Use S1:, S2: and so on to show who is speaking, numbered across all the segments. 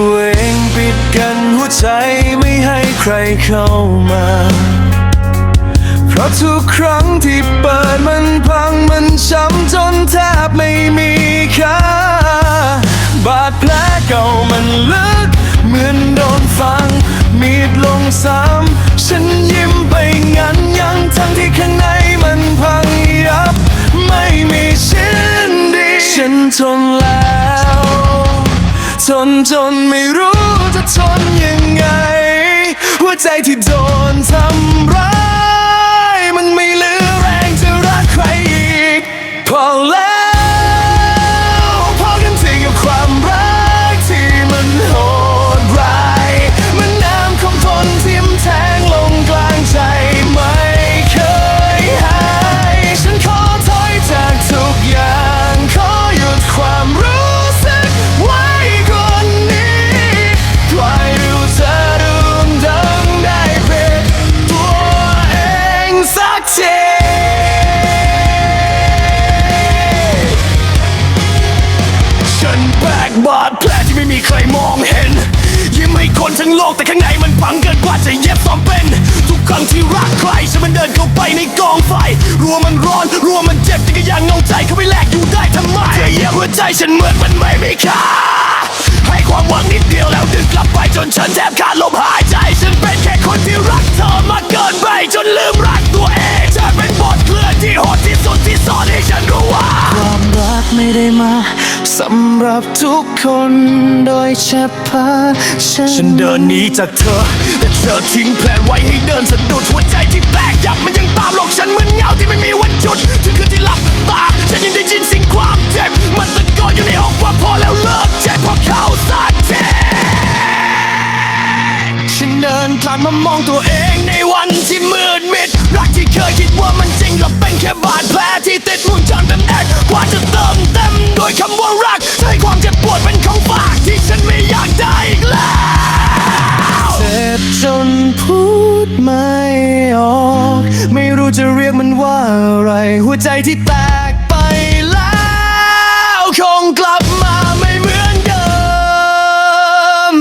S1: ัวเองปิดกันหัวใจไม่ให้ใครเข้ามา เพราะทุกครั้งที่เปิดมันพังมันช้ำจนแทบไม่มีค่า บาดแผลเก่ามันลึก เหมือนโดนฟัง มีดลงซ้ำฉันยิ้มไปงั้นยังทั้งที่ข้างในมันพังยับ ไม่มีชิ้นดี ฉันทนแล้ว นจนไม่รู้จะทนยังไงหัวใจที่โดนทำร้าย ไม่มีใครมองเห็น ยิ้มให้คนทั้งโลกแต่ข้างในมันพังเกินกว่าจะเย็บซ้อมเป็น ทุกครั้งที่รักใครฉันมันเดินเข้าไปในกองไฟรัวมันร้อนรัวมันเจ็บแต่ก็ยังเอาใจเข้าไปแลกอยู่ได้ทำไมเธอเยียบหัวใจฉันเหมือนมันไม่มีค่าให้ความหวังนิดเดียวแล้วดึงกลับไปจนฉันแทบขาดลมหายใจฉันเป็นแค่คนที่รักเธอมาเกินไปจนลืมรักตัวเองฉันเป็นบทเพลงที่โหดที่สุดที่สอนให้ฉันรู้ว่าความรักไม่ได้มา สำหรับทุกคนโดยเฉพาะฉัน ฉันเดินหนีจากเธอ แต่เธอทิ้งแผนไว้ให้เดินสะดุดหัวใจที่แตกยับมันยังตามหลอกฉันเหมือนเงาที่ไม่มีวันหยุดถึงคืนที่หลับตา ฉันยังได้ยินเสิ่งความเจ็บ มันตะโกนอยู่ในห้องว่าพอแล้วเลิกเจ็บเพราะเขาสัตย์เจ็ฉันเดินผ่านมามองตัวเอง หัวใจที่แตกไปแล้ว คงกลับมาไม่เหมือนเดิม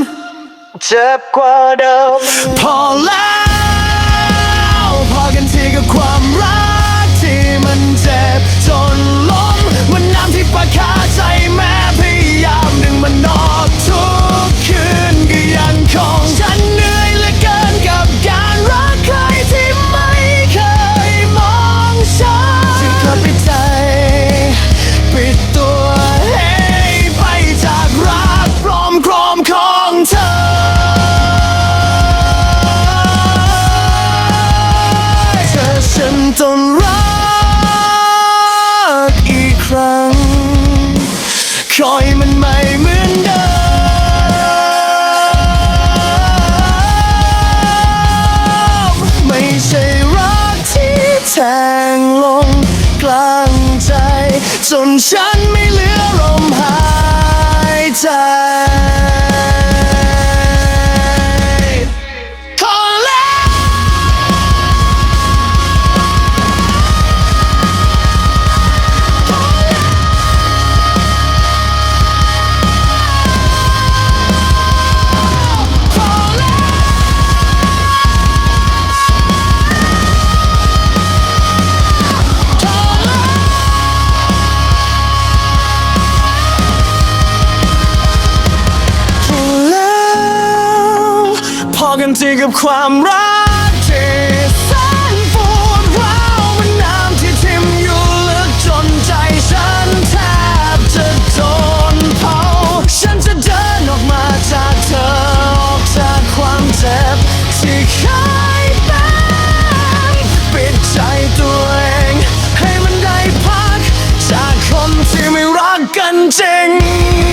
S1: เจ็บกว่า ฉันต้องรักอีกครั้ง คอยมันไม่เหมือนเดิมไม่ใช่รักที่แทงลงกลางใจ จนฉันไม่ กันทีกับความรักที่แสนปวดร้าวมันน้ำที่ทิ่มอยู่ลึกจนใจฉันแทบจะโดนเผา ฉันจะเดินออกมาจากเธอออกจากความเจ็บที่เคยเป็นปิดใจตัวเอง ให้มันได้พัก จากคนที่ไม่รักกันจริง